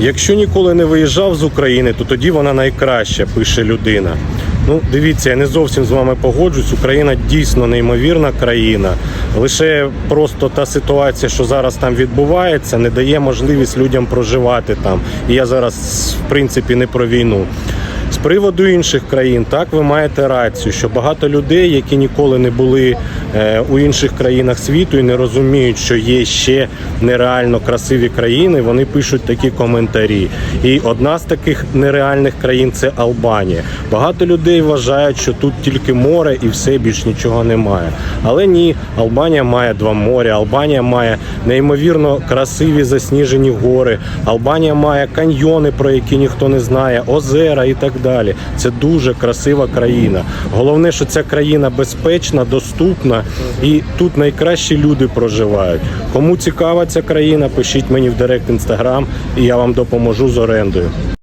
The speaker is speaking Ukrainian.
Якщо ніколи не виїжджав з України, то тоді вона найкраща, пише людина. Ну, дивіться, я не зовсім з вами погоджуюсь. Україна дійсно неймовірна країна. Лише просто та ситуація, що зараз там відбувається, не дає можливість людям проживати там. І я зараз, в принципі, не про війну. З приводу інших країн, так ви маєте рацію, що багато людей, які ніколи не були у інших країнах світу і не розуміють, що є ще нереально красиві країни, вони пишуть такі коментарі. І одна з таких нереальних країн це Албанія. Багато людей вважають, що тут тільки море і все більш нічого немає. Але ні, Албанія має два моря, Албанія має неймовірно красиві засніжені гори, Албанія має каньйони, про які ніхто не знає, озера і так далі. Це дуже красива країна. Головне, що ця країна безпечна, доступна і тут найкращі люди проживають. Кому цікава ця країна, пишіть мені в директ інстаграм, і я вам допоможу з орендою.